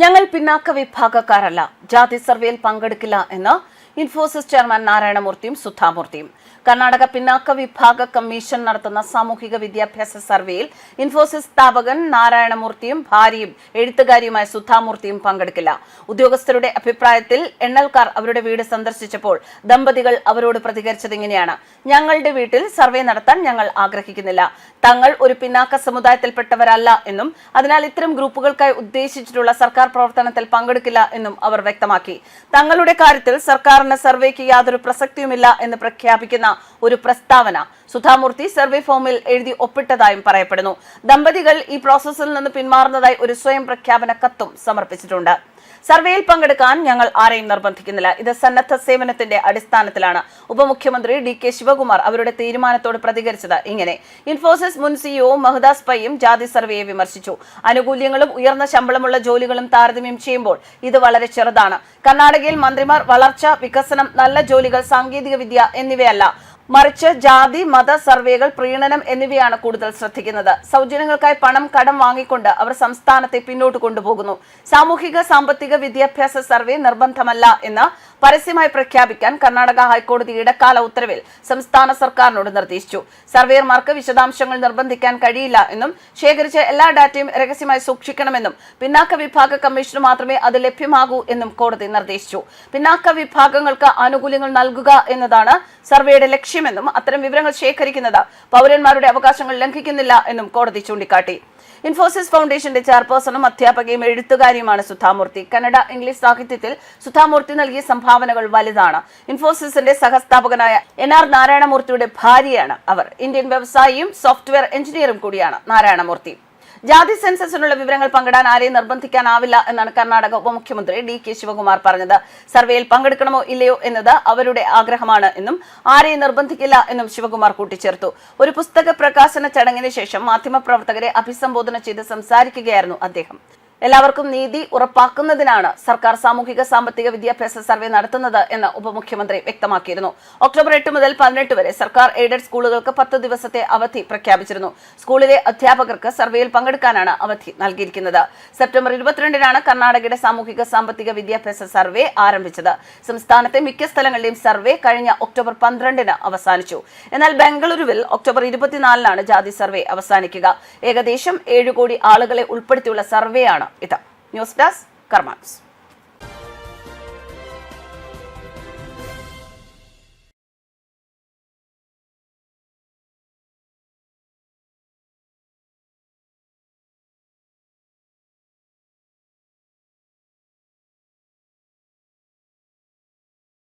ഞങ്ങൾ പിന്നാക്ക വിഭാഗക്കാരല്ല. ജാതി സർവേയിൽ പങ്കെടുക്കില്ല എന്ന് ഇൻഫോസിസ് ചെയർമാൻ നാരായണമൂർത്തിയും സുധാമൂർത്തിയും. കർണാടക പിന്നാക്ക വിഭാഗ കമ്മീഷൻ നടത്തുന്ന സാമൂഹിക വിദ്യാഭ്യാസ സർവേയിൽ ഇൻഫോസിസ് സ്ഥാപകൻ നാരായണമൂർത്തിയും ഭാര്യയും എഴുത്തുകാരിയുമായ സുധാമൂർത്തിയും പങ്കെടുക്കില്ല. ഉദ്യോഗസ്ഥരുടെ അഭിപ്രായത്തിൽ എണ്ണൽക്കാർ അവരുടെ വീട് സന്ദർശിച്ചപ്പോൾ ദമ്പതികൾ അവരോട് പ്രതികരിച്ചത് ഇങ്ങനെയാണ്. ഞങ്ങളുടെ വീട്ടിൽ സർവേ നടത്താൻ ഞങ്ങൾ ആഗ്രഹിക്കുന്നില്ല. തങ്ങൾ ഒരു പിന്നാക്ക സമുദായത്തിൽപ്പെട്ടവരല്ല എന്നും അതിനാൽ ഇത്തരം ഗ്രൂപ്പുകൾക്കായി ഉദ്ദേശിച്ചിട്ടുള്ള സർക്കാർ പ്രവർത്തനത്തിൽ പങ്കെടുക്കില്ല എന്നും അവർ വ്യക്തമാക്കി. തങ്ങളുടെ കാര്യത്തിൽ സർക്കാരിന് സർവേക്ക് യാതൊരു പ്രസക്തിയുമില്ല എന്ന് പ്രഖ്യാപിക്കുന്ന ഒരു പ്രസ്താവന സുധാമൂർത്തി സർവേ ഫോമിൽ എഴുതി ഒപ്പിട്ടതായും പറയപ്പെടുന്നു. ദമ്പതികൾ ഈ പ്രോസസ്സിൽ നിന്ന് പിന്മാറുന്നതായി ഒരു സ്വയം പ്രഖ്യാപന കത്തും സമർപ്പിച്ചിട്ടുണ്ട്. സർവേയിൽ പങ്കെടുക്കാൻ ഞങ്ങൾ ആരെയും നിർബന്ധിക്കുന്നില്ല. ഇത് സന്നദ്ധ സേവനത്തിന്റെ അടിസ്ഥാനത്തിലാണ്. ഉപമുഖ്യമന്ത്രി ഡി കെ ശിവകുമാർ അവരുടെ തീരുമാനത്തോട് പ്രതികരിച്ചത് ഇങ്ങനെ. ഇൻഫോസിസ് മുൻ സിഇഒ മഹദാസ് പയ്യും ജാതി സർവേയെ വിമർശിച്ചു. ആനുകൂല്യങ്ങളും ഉയർന്ന ശമ്പളമുള്ള ജോലികളും താരതമ്യം ചെയ്യുമ്പോൾ ഇത് വളരെ ചെറുതാണ്. കർണാടകയിൽ മന്ത്രിമാർ വളർച്ച വികസനം നല്ല ജോലികൾ സാങ്കേതിക വിദ്യ എന്നിവയല്ല. മറിച്ച് ജാതി മത സർവേകൾ പ്രീണനം എന്നിവയാണ് കൂടുതൽ ശ്രദ്ധിക്കുന്നത്. സൗജന്യങ്ങൾക്കായി പണം കടം വാങ്ങിക്കൊണ്ട് അവർ സംസ്ഥാനത്തെ പിന്നോട്ട് കൊണ്ടുപോകുന്നു. സാമൂഹിക സാമ്പത്തിക വിദ്യാഭ്യാസ സർവേ നിർബന്ധമല്ല എന്ന് പരസ്യമായി പ്രഖ്യാപിക്കാൻ കർണാടക ഹൈക്കോടതി ഇടക്കാല ഉത്തരവിൽ സംസ്ഥാന സർക്കാരിനോട് നിർദ്ദേശിച്ചു. സർവേയർമാർക്ക് വിശദാംശങ്ങൾ നിർബന്ധിക്കാൻ കഴിയില്ല എന്നും ശേഖരിച്ച എല്ലാ ഡാറ്റയും രഹസ്യമായി സൂക്ഷിക്കണമെന്നും പിന്നാക്ക വിഭാഗ കമ്മീഷന് മാത്രമേ അത് ലഭ്യമാകൂ എന്നും കോടതി നിർദ്ദേശിച്ചു. പിന്നാക്ക വിഭാഗങ്ങൾക്ക് ആനുകൂല്യങ്ങൾ നൽകുക എന്നതാണ് സർവേയുടെ ലക്ഷ്യമെന്നും അത്തരം വിവരങ്ങൾ ശേഖരിക്കുന്നത് പൗരന്മാരുടെ അവകാശങ്ങൾ ലംഘിക്കുന്നില്ല എന്നും കോടതി ചൂണ്ടിക്കാട്ടി. ഇൻഫോസിസ് ഫൗണ്ടേഷന്റെ ചെയർപേഴ്സണും അധ്യാപകയും എഴുത്തുകാരിയുമാണ് സുധാമൂർത്തി. കന്നഡ ഇംഗ്ലീഷ് സാഹിത്യത്തിൽ സുധാമൂർത്തി നൽകിയ സംഭാവനകൾ വലുതാണ്. ഇൻഫോസിസിന്റെ സഹസ്ഥാപകനായ എൻ ആർ നാരായണമൂർത്തിയുടെ ഭാര്യയാണ് അവർ. ഇന്ത്യൻ വ്യവസായിയും സോഫ്റ്റ്വെയർ എഞ്ചിനീയറും കൂടിയാണ് നാരായണമൂർത്തി. ജാതി സെൻസസിനുള്ള വിവരങ്ങൾ പങ്കിടാൻ ആരെയും നിർബന്ധിക്കാനാവില്ല എന്നാണ് കർണാടക ഉപമുഖ്യമന്ത്രി ഡി കെ ശിവകുമാർ പറഞ്ഞത്. സർവേയിൽ പങ്കെടുക്കണമോ ഇല്ലയോ എന്നത് അവരുടെ ആഗ്രഹമാണ് എന്നും ആരെയും നിർബന്ധിക്കില്ല എന്നും ശിവകുമാർ കൂട്ടിച്ചേർത്തു. ഒരു പുസ്തക പ്രകാശന ചടങ്ങിന് ശേഷം മാധ്യമപ്രവർത്തകരെ അഭിസംബോധന ചെയ്ത് സംസാരിക്കുകയായിരുന്നു അദ്ദേഹം. എല്ലാവർക്കും നീതി ഉറപ്പാക്കുന്നതിനാണ് സർക്കാർ സാമൂഹിക സാമ്പത്തിക വിദ്യാഭ്യാസ സർവേ നടത്തുന്നത് എന്ന് ഉപമുഖ്യമന്ത്രി വ്യക്തമാക്കിയിരുന്നു. ഒക്ടോബർ എട്ട് മുതൽ പതിനെട്ട് വരെ സർക്കാർ എയ്ഡഡ് സ്കൂളുകൾക്ക് പത്ത് ദിവസത്തെ അവധി പ്രഖ്യാപിച്ചിരുന്നു. സ്കൂളിലെ അധ്യാപകർക്ക് സർവേയിൽ പങ്കെടുക്കാനാണ് അവധി നൽകിയിരിക്കുന്നത്. സെപ്റ്റംബർ ഇരുപത്തിരണ്ടിനാണ് കർണാടകയുടെ സാമൂഹിക സാമ്പത്തിക വിദ്യാഭ്യാസ സർവേ ആരംഭിച്ചത്. സംസ്ഥാനത്തെ മിക്ക സ്ഥലങ്ങളിലെയും സർവേ കഴിഞ്ഞ ഒക്ടോബർ പന്ത്രണ്ടിന് അവസാനിച്ചു. എന്നാൽ ബംഗളൂരുവിൽ ഒക്ടോബർ ഇരുപത്തിനാലിനാണ് ജാതി സർവേ അവസാനിക്കുക. ഏകദേശം ഏഴ് കോടി ആളുകളെ ഉൾപ്പെടുത്തിയുള്ള സർവേയാണ് ഇത്. News desk കർമാൻസ്